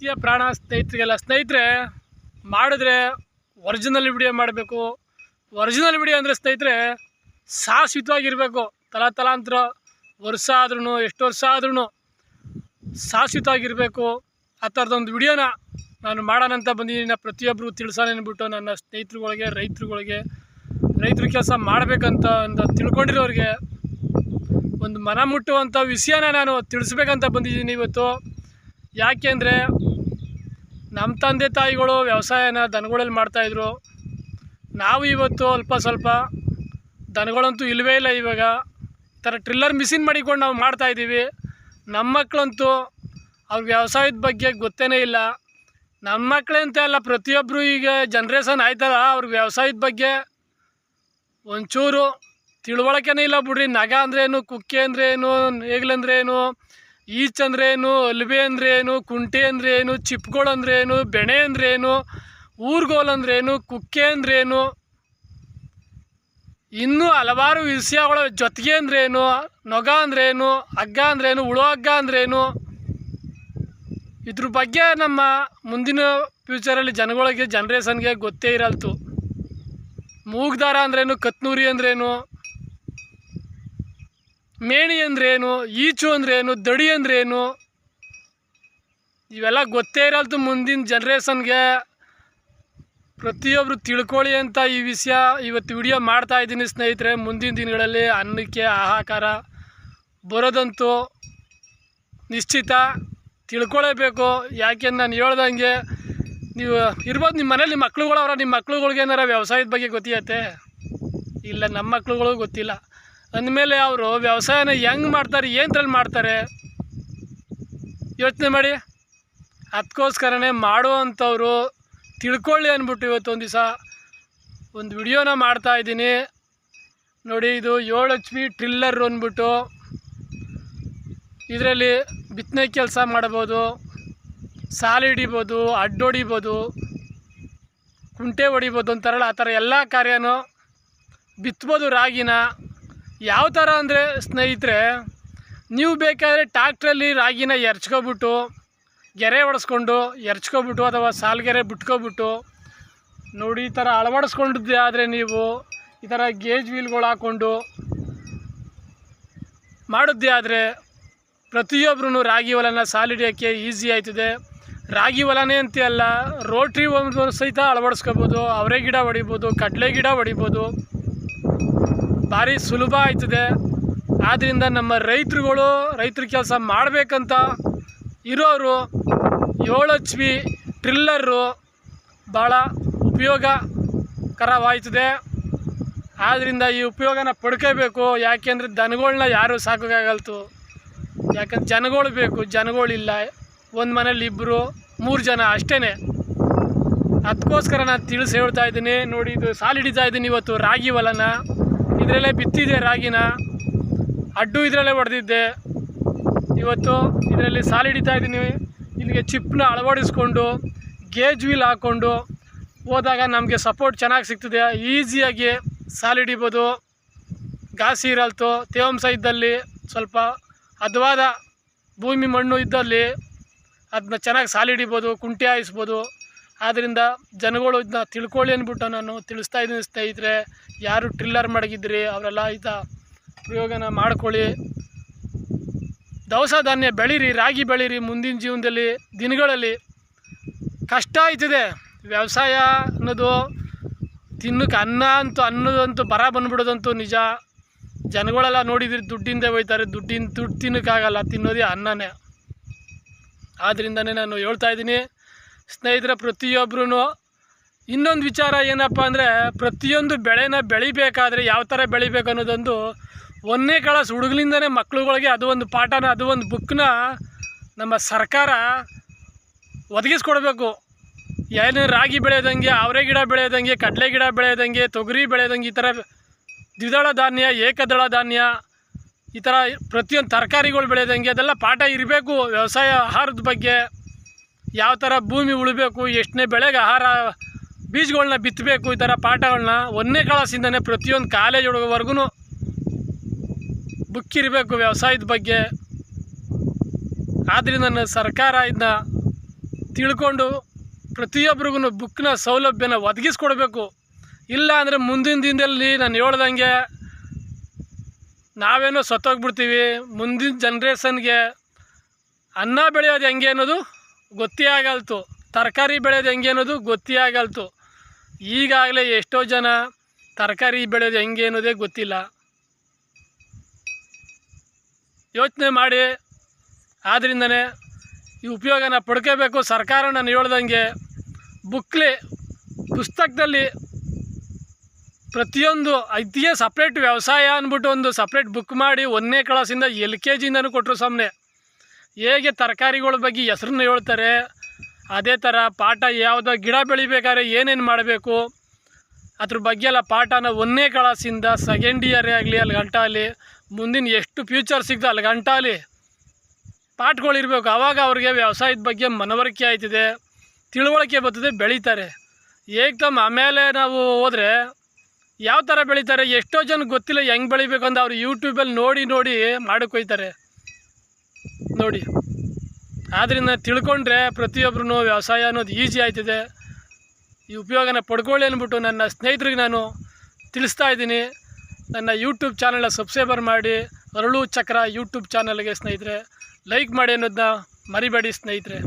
ಪ್ರೀತಿಯ ಪ್ರಾಣ ಸ್ನೇಹಿತರಿಗೆಲ್ಲ ಸ್ನೇಹಿತರೆ, ಮಾಡಿದ್ರೆ ಒರಿಜಿನಲ್ ವಿಡಿಯೋ ಮಾಡಬೇಕು. ಒರಿಜಿನಲ್ ವಿಡಿಯೋ ಅಂದರೆ ಸ್ನೇಹಿತರೆ ಸಾಹಸಿತವಾಗಿರಬೇಕು ತಲಾ ತಲಾಂತರ ವರ್ಷ ಆದ್ರೂ ಎಷ್ಟು ವರ್ಷ ಆದ್ರೂ ಸಾಹಸಿತವಾಗಿರಬೇಕು ಆ ಥರದೊಂದು ವಿಡಿಯೋನ ನಾನು ಮಾಡೋಣ ಅಂತ ಬಂದಿದ್ದೀನಿ. ಪ್ರತಿಯೊಬ್ಬರು ತಿಳ್ಸೋಣ ಅಂದ್ಬಿಟ್ಟು ನನ್ನ ಸ್ನೇಹಿತರುಗಳಿಗೆ, ರೈತರುಗಳಿಗೆ, ರೈತರು ಕೆಲಸ ಮಾಡಬೇಕಂತ ಅಂತ ತಿಳ್ಕೊಂಡಿರೋರಿಗೆ ಒಂದು ಮನ ಮುಟ್ಟುವಂಥ ವಿಷಯನ ನಾನು ತಿಳಿಸ್ಬೇಕಂತ ಬಂದಿದ್ದೀನಿ ಇವತ್ತು. ಯಾಕೆಂದರೆ ನಮ್ಮ ತಂದೆ ತಾಯಿಗಳು ವ್ಯವಸಾಯನ ದನಗಳಲ್ಲಿ ಮಾಡ್ತಾಯಿದ್ರು ನಾವು ಇವತ್ತು ಅಲ್ಪ ಸ್ವಲ್ಪ ದನಗಳಂತೂ ಇಲ್ಲವೇ ಇಲ್ಲ ಇವಾಗ. ಥರ ಟ್ರಿಲ್ಲರ್ ಮಿಷಿನ್ ಮಾಡಿಕೊಂಡು ನಾವು ಮಾಡ್ತಾಯಿದ್ದೀವಿ ನಮ್ಮ ಮಕ್ಕಳಂತೂ ಅವ್ರ ವ್ಯವಸಾಯದ ಬಗ್ಗೆ ಗೊತ್ತೇ ಇಲ್ಲ. ನಮ್ಮ ಮಕ್ಕಳಂತ ಅಲ್ಲ ಪ್ರತಿಯೊಬ್ಬರು ಈಗ ಜನ್ರೇಷನ್ ಆಯ್ತಲ್ಲ, ಅವ್ರ ವ್ಯವಸಾಯದ ಬಗ್ಗೆ ಒಂಚೂರು ತಿಳುವಳಿಕೆನೇ ಇಲ್ಲ ಬಿಡ್ರಿ. ನಗ ಅಂದ್ರೇನು ಕುಕ್ಕೆ ಅಂದ್ರೇನು ಏನು ನೇಗಿಲಂದ್ರೆ ಏನು ಈಚ್ ಅಂದ್ರೆ ಏನು ಅಲ್ಬೆ ಅಂದ್ರೆ ಏನು ಕುಂಟೆ ಅಂದ್ರೆ ಏನು ಚಿಪ್ಗಳು ಅಂದ್ರೆ ಏನು ಬೆಣೆ ಅಂದ್ರೆ ಏನು ಊರ್ಗೋಲ್ ಅಂದ್ರೆ ಏನು ಕುಕ್ಕೆ ಅಂದ್ರೆ ಏನು ಇನ್ನೂ ಹಲವಾರು ವಿಷಯಗಳ ಜೊತೆಗೆ ಅಂದ್ರೆ ಏನು ನೊಗ ಅಂದ್ರೆ ಏನು ಹಗ್ಗ ಅಂದ್ರೆ ಏನು ಉಳೋ ಹಗ್ಗ ಅಂದ್ರೆ ಏನು ಇದ್ರ ಬಗ್ಗೆ ನಮ್ಮ ಮುಂದಿನ ಫ್ಯೂಚರಲ್ಲಿ ಜನಗಳಿಗೆ ಜನ್ರೇಷನ್ಗೆ ಗೊತ್ತೇ ಇರಲ್ತು. ಮೂಗ್ದಾರ ಅಂದ್ರೇನು, ಕತ್ನೂರಿ ಅಂದ್ರೇನು ಮೇಣಿ ಅಂದ್ರೇನು, ಈಚು ಅಂದ್ರೇನು, ದಡಿ ಅಂದ್ರೇನು, ಇವೆಲ್ಲ ಗೊತ್ತೇ ಇರಲ್ತು ಮುಂದಿನ ಜನ್ರೇಷನ್ಗೆ ಪ್ರತಿಯೊಬ್ಬರು ತಿಳ್ಕೊಳ್ಳಿ ಅಂತ ಈ ವಿಷಯ ಇವತ್ತು ವಿಡಿಯೋ ಮಾಡ್ತಾ ಇದ್ದೀನಿ ಸ್ನೇಹಿತರೆ. ಮುಂದಿನ ದಿನಗಳಲ್ಲಿ ಅನ್ನಕ್ಕೆ ಆಹಾಕಾರ ಬರೋದಂತೂ ನಿಶ್ಚಿತ. ತಿಳ್ಕೊಳ್ಳೇಬೇಕು ಯಾಕೆ ನಾನು ಹೇಳ್ದಂಗೆ, ನೀವು ಇರ್ಬೋದು ನಿಮ್ಮ ಮನೇಲಿ ನಿಮ್ಮ ಮಕ್ಳುಗಳು ಅವರ ನಿಮ್ಮ ಮಕ್ಳುಗಳ್ಗೆ ಏನಾರ ವ್ಯವಸಾಯದ ಬಗ್ಗೆ ಗೊತ್ತಿಯತ್ತೆ? ಇಲ್ಲ ನಮ್ಮ ಮಕ್ಳುಗಳಿಗೂ ಗೊತ್ತಿಲ್ಲ. ಅಂದಮೇಲೆ ಅವರು ವ್ಯವಸಾಯನ ಹೆಂಗೆ ಮಾಡ್ತಾರೆ ಏನರಲ್ಲಿ ಮಾಡ್ತಾರೆ? ಯೋಚನೆ ಮಾಡಿ. ಅದಕ್ಕೋಸ್ಕರನೇ ಮಾಡುವಂಥವ್ರು ತಿಳ್ಕೊಳ್ಳಿ ಅಂದ್ಬಿಟ್ಟು ಇವತ್ತು ಒಂದು ದಿವಸ ಒಂದು ವಿಡಿಯೋನ ಮಾಡ್ತಾ ಇದ್ದೀನಿ. ನೋಡಿ, ಇದು ಏಳು ಎಚ್ ಪಿ ಟ್ರಿಲ್ಲರ್ ಅಂದ್ಬಿಟ್ಟು. ಇದರಲ್ಲಿ ಬಿತ್ತನೆ ಕೆಲಸ ಮಾಡ್ಬೋದು, ಸಾಲು ಹಿಡಿಬೋದು ಅಡ್ಡೊಡಿಬೋದು ಕುಂಟೆ ಹೊಡಿಬೋದು ಅಂತಾರಲ್ಲ, ಆ ಥರ ಎಲ್ಲ ಕಾರ್ಯನೂ ಬಿತ್ಬೋದು ರಾಗಿನ. ಯಾವ ಥರ ಅಂದರೆ ಸ್ನೇಹಿತರೆ, ನೀವು ಬೇಕಾದರೆ ಟ್ಯಾಕ್ಟ್ರಲ್ಲಿ ರಾಗಿನ ಎರ್ಚ್ಕೊಬಿಟ್ಟು, ಗೆರೆ ಹೊಡೆಸ್ಕೊಂಡು, ಎರ್ಚ್ಕೊಬಿಟ್ಟು ಅಥವಾ ಸಾಲ್ಗೆರೆ ಬಿಟ್ಕೊಬಿಟ್ಟು, ನೋಡಿ ಈ ಥರ ಅಳವಡಿಸ್ಕೊಂಡಿದ್ದೆ ಆದರೆ ನೀವು ಈ ಥರ ಗೇಜ್ ವೀಲ್ಗಳು ಹಾಕ್ಕೊಂಡು ಮಾಡಿದ್ದೆ ಆದರೆ ಪ್ರತಿಯೊಬ್ಬರೂ ರಾಗಿ ಹೊಲನ ಸಾಲಿಡಿಯೋಕ್ಕೆ ಈಸಿ ಆಯ್ತದೆ. ರಾಗಿ ಹೊಲನೇ ಅಂತ ಅಲ್ಲ, ರೋಟ್ರಿ ಒಂದು ಸಹಿತ ಅಳವಡಿಸ್ಕೋಬೋದು, ಅವರೆ ಗಿಡ ಹೊಡಿಬೋದು, ಕಡಲೆ ಗಿಡ ಹೊಡಿಬೋದು. ಭಾರಿ ಸುಲಭ ಆಯ್ತದೆ. ಆದ್ದರಿಂದ ನಮ್ಮ ರೈತರುಗಳು ರೈತರ ಕೆಲಸ ಮಾಡಬೇಕಂತ ಇರೋರು, ಏಳು ಎಚ್ ಪಿ ಟ್ರಿಲ್ಲರು ಭಾಳ ಉಪಯೋಗಕರವಾಯ್ತದೆ. ಆದ್ದರಿಂದ ಈ ಉಪಯೋಗನ ಪಡ್ಕೋಬೇಕು. ಯಾಕೆಂದರೆ ದನಗಳನ್ನ ಯಾರೂ ಸಾಕೋಕ್ಕಾಗಲ್ತು. ಯಾಕಂದ್ರೆ ಜನಗಳು ಬೇಕು ಜನಗಳಿಲ್ಲ ಒಂದು ಮನೇಲಿ ಇಬ್ಬರು ಮೂರು ಜನ ಅಷ್ಟೇ ಅದಕ್ಕೋಸ್ಕರ ನಾನು ತಿಳಿಸಿ ಹೇಳ್ತಾ ಇದ್ದೀನಿ. ನೋಡಿ, ಇದು ಸಾಲು ಹಿಡಿತಾ ಇದ್ದೀನಿ ಇವತ್ತು ರಾಗಿ ಹೊಲನ. ಇದರಲ್ಲೇ ಬಿತ್ತಿದೆ ರಾಗಿನ. ಅಡ್ಡು ಇದರಲ್ಲೇ ಹೊಡೆದಿದ್ದೆ ಇವತ್ತು ಇದರಲ್ಲಿ ಸಾಲು ಹಿಡಿತಾ ಇದ್ದೀನಿ. ಇಲ್ಲಿಗೆ ಚಿಪ್ಪನ್ನ ಅಳವಡಿಸ್ಕೊಂಡು, ಗೇಜ್ ವೀಲ್ ಹಾಕ್ಕೊಂಡು ಹೋದಾಗ ನಮಗೆ ಸಪೋರ್ಟ್ ಚೆನ್ನಾಗಿ ಸಿಗ್ತದೆ. ಈಸಿಯಾಗಿ ಸಾಲು ಹಿಡಿಬೋದು. ಘಾಸಿ ಇರಲ್ತು ತೇವಾಂಶ ಇದ್ದಲ್ಲಿ ಸ್ವಲ್ಪ ಹದವಾದ ಭೂಮಿ ಮಣ್ಣು ಇದ್ದಲ್ಲಿ ಅದನ್ನ ಚೆನ್ನಾಗಿ ಸಾಲು ಹಿಡಿಬೋದು, ಕುಂಟೆ ಹಾಯಿಸ್ಬೋದು. ಆದ್ದರಿಂದ ಜನಗಳು ಇದನ್ನ ತಿಳ್ಕೊಳ್ಳಿ ಅಂದ್ಬಿಟ್ಟು ನಾನು ತಿಳಿಸ್ತಾ ಇದ್ದೀನಿ ಸ್ನೇಹಿತರೆ. ಯಾರು ಟ್ರಿಲ್ಲರ್ ಮಡಗಿದ್ರಿ ಅವರೆಲ್ಲ ಈತ ಪ್ರಯೋಗನ ಮಾಡ್ಕೊಳ್ಳಿ. ದವಸ ಧಾನ್ಯ ಬೆಳೀರಿ, ರಾಗಿ ಬೆಳೀರಿ ಮುಂದಿನ ಜೀವನದಲ್ಲಿ, ದಿನಗಳಲ್ಲಿ. ಕಷ್ಟ ಆಯ್ತಿದೆ. ವ್ಯವಸಾಯ ಅನ್ನೋದು ತಿನ್ನಕ್ಕೆ ಅನ್ನ ಅಂತೂ ಅನ್ನೋದಂತೂ ಬರ ಬಂದ್ಬಿಡೋದಂತೂ ನಿಜ. ಜನಗಳೆಲ್ಲ ನೋಡಿದ್ರೆ ದುಡ್ಡಿಂದ ಹೋಯ್ತಾರೆ, ದುಡ್ಡಿನ ದುಡ್ಡು ತಿನ್ನೋಕ್ಕಾಗಲ್ಲ, ತಿನ್ನೋದೇ ಅನ್ನನೇ. ಆದ್ದರಿಂದನೇ ನಾನು ಹೇಳ್ತಾ ಇದ್ದೀನಿ. ಸ್ನೇಹಿತರ ಪ್ರತಿಯೊಬ್ಬರೂ ಇನ್ನೊಂದು ವಿಚಾರ ಏನಪ್ಪ ಅಂದರೆ, ಪ್ರತಿಯೊಂದು ಬೆಳೆನ ಬೆಳಿಬೇಕಾದ್ರೆ ಯಾವ ಥರ ಬೆಳಿಬೇಕು ಅನ್ನೋದೊಂದು ಒಂದನೇ ಕ್ಲಾಸ್ ಹುಡುಗಲಿಂದನೇ ಮಕ್ಳುಗಳಿಗೆ ಅದು ಒಂದು ಪಾಠನ, ಅದು ಒಂದು ಬುಕ್ನ ನಮ್ಮ ಸರ್ಕಾರ ಒದಗಿಸ್ಕೊಡ್ಬೇಕು. ಏನು ರಾಗಿ ಬೆಳೆಯೋದಂಗೆ ಅವರೆ ಗಿಡ ಬೆಳೆಯೋದಂಗೆ ಕಡಲೆ ಗಿಡ ಬೆಳೆಯೋದಂಗೆ ತೊಗರಿ ಬೆಳೆಯೋದಂಗೆ ಈ ಥರ ದ್ವಿದಳ ಧಾನ್ಯ, ಏಕದಳ ಧಾನ್ಯ, ಈ ಥರ ಪ್ರತಿಯೊಂದು ತರಕಾರಿಗಳು ಬೆಳೆಯೋದಂಗೆ ಅದೆಲ್ಲ ಪಾಠ ಇರಬೇಕು. ವ್ಯವಸಾಯ ಆಹಾರದ ಬಗ್ಗೆ ಯಾವ ಥರ ಭೂಮಿ ಉಳಬೇಕು, ಎಷ್ಟನೇ ಬೆಳೆಗೆ ಆಹಾರ ಬೀಜಗಳನ್ನ ಬಿತ್ತಬೇಕು, ಈ ಥರ ಪಾಠಗಳನ್ನ ಒಂದನೇ ಕ್ಲಾಸಿಂದನೇ ಪ್ರತಿಯೊಂದು ಕಾಲೇಜ್ ಹುಡುಗವರೆಗೂ ಬುಕ್ ಇರಬೇಕು ವ್ಯವಸಾಯದ ಬಗ್ಗೆ. ಆದ್ದರಿಂದ ಸರ್ಕಾರ ಇದನ್ನ ತಿಳ್ಕೊಂಡು ಪ್ರತಿಯೊಬ್ಬರಿಗೂ ಬುಕ್ನ ಸೌಲಭ್ಯನ ಒದಗಿಸ್ಕೊಡ್ಬೇಕು. ಇಲ್ಲ ಅಂದರೆ ಮುಂದಿನ ದಿನದಲ್ಲಿ ನಾನು ಹೇಳ್ದಂಗೆ ನಾವೇನೋ ಸತ್ತೋಗ್ಬಿಡ್ತೀವಿ, ಮುಂದಿನ ಜನ್ರೇಷನ್ಗೆ ಅನ್ನ ಬೆಳೆಯೋದು ಹೆಂಗೆ ಅನ್ನೋದು ಗೊತ್ತೇ ಆಗಲ್ತು. ತರಕಾರಿ ಬೆಳೆಯೋದು ಹೆಂಗೆ ಅನ್ನೋದು ಗೊತ್ತೇ ಆಗಲ್ತು. ಈಗಾಗಲೇ ಎಷ್ಟೋ ಜನ ತರಕಾರಿ ಬೆಳೆಯೋದು ಹೆಂಗೆ ಅನ್ನೋದೇ ಗೊತ್ತಿಲ್ಲ. ಯೋಚನೆ ಮಾಡಿ. ಆದ್ದರಿಂದನೇ ಈ ಉಪಯೋಗನ ಪಡ್ಕೋಬೇಕು. ಸರ್ಕಾರ ನಾನು ಹೇಳ್ದಂಗೆ ಬುಕ್ಲಿ, ಪುಸ್ತಕದಲ್ಲಿ ಪ್ರತಿಯೊಂದು ಇದೇ ಸಪ್ರೇಟ್ ವ್ಯವಸಾಯ ಅಂದ್ಬಿಟ್ಟು ಒಂದು ಸಪ್ರೇಟ್ ಬುಕ್ ಮಾಡಿ, ಒಂದನೇ ಕ್ಲಾಸಿಂದ ಎಲ್ ಕೆ ಜಿಯಿಂದನೂ ಕೊಟ್ಟರು ಸಾಮನೆ ಹೇಗೆ ತರಕಾರಿಗಳ ಬಗ್ಗೆ ಹೆಸ್ರನ್ನ ಹೇಳ್ತಾರೆ, ಅದೇ ಥರ ಪಾಠ ಯಾವುದೋ ಗಿಡ ಬೆಳಿಬೇಕಾದ್ರೆ ಏನೇನು ಮಾಡಬೇಕು, ಅದ್ರ ಬಗ್ಗೆ ಎಲ್ಲ ಪಾಠನ ಒಂದನೇ ಕ್ಲಾಸಿಂದ ಸೆಕೆಂಡ್ ಇಯರೇ ಆಗಲಿ, ಅಲ್ಲಿ ಗಂಟಾಲಿ ಮುಂದಿನ ಎಷ್ಟು ಫ್ಯೂಚರ್ ಸಿಗ್ತದೆ ಅಲ್ಲಿ ಗಂಟಾಲಿ ಪಾಠಗಳಿರ್ಬೇಕು ಆವಾಗ ಅವ್ರಿಗೆ ವ್ಯವಸಾಯದ ಬಗ್ಗೆ ಮನವರಿಕೆ ಆಯ್ತದೆ, ತಿಳುವಳಿಕೆ ಬರ್ತದೆ, ಬೆಳೀತಾರೆ. ಏಕ್ದಮ್ ಆಮೇಲೆ ನಾವು ಹೋದರೆ ಯಾವ ಥರ ಬೆಳೀತಾರೆ, ಎಷ್ಟೋ ಜನ ಗೊತ್ತಿಲ್ಲ ಹೆಂಗೆ ಬೆಳಿಬೇಕು ಅಂತ ಅವ್ರು ಯೂಟ್ಯೂಬಲ್ಲಿ ನೋಡಿ ನೋಡಿ ಮಾಡಕ್ಕೆ ನೋಡಿ. ಆದ್ದರಿಂದ ತಿಳ್ಕೊಂಡ್ರೆ ಪ್ರತಿಯೊಬ್ಬರೂ ವ್ಯವಸಾಯ ಅನ್ನೋದು ಈಸಿ ಆಯ್ತದೆ. ಈ ಉಪಯೋಗನ ಪಡ್ಕೊಳ್ಳಿ ಅಂದ್ಬಿಟ್ಟು ನನ್ನ ಸ್ನೇಹಿತರಿಗೆ ನಾನು ತಿಳಿಸ್ತಾ ಇದ್ದೀನಿ. ನನ್ನ ಯೂಟ್ಯೂಬ್ ಚಾನಲ್ನ ಸಬ್ಸ್ಕ್ರೈಬರ್ ಮಾಡಿ, ಅರಳು ಚಕ್ರ ಯೂಟ್ಯೂಬ್ ಚಾನಲ್ಗೆ ಸ್ನೇಹಿತರೆ, ಲೈಕ್ ಮಾಡಿ ಅನ್ನೋದನ್ನ ಮರಿಬೇಡಿ ಸ್ನೇಹಿತರೆ.